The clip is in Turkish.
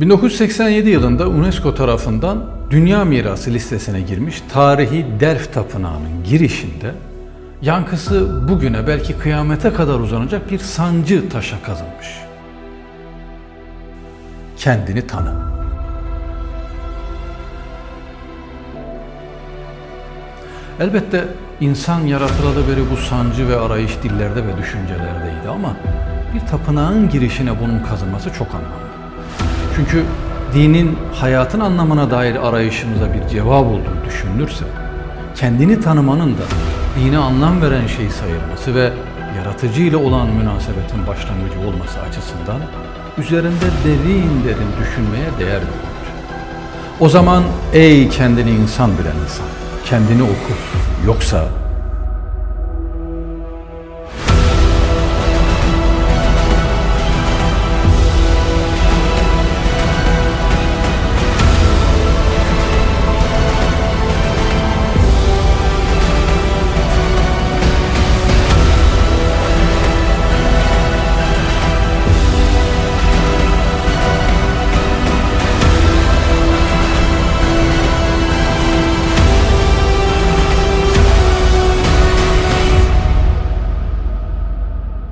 1987 yılında UNESCO tarafından Dünya Mirası listesine girmiş tarihi Delft Tapınağı'nın girişinde yankısı bugüne belki kıyamete kadar uzanacak bir sancı taşa kazınmış. Kendini tanı. Elbette insan yaratılalı beri bu sancı ve arayış dillerde ve düşüncelerdeydi ama bir tapınağın girişine bunun kazınması çok anlamlı. Çünkü dinin hayatın anlamına dair arayışımıza bir cevap olduğu düşünülürse, kendini tanımanın da dine anlam veren şey sayılması ve yaratıcı ile olan münasebetin başlangıcı olması açısından üzerinde derin derin düşünmeye değer boyut. O zaman ey kendini insan bilen insan, kendini oku. Yoksa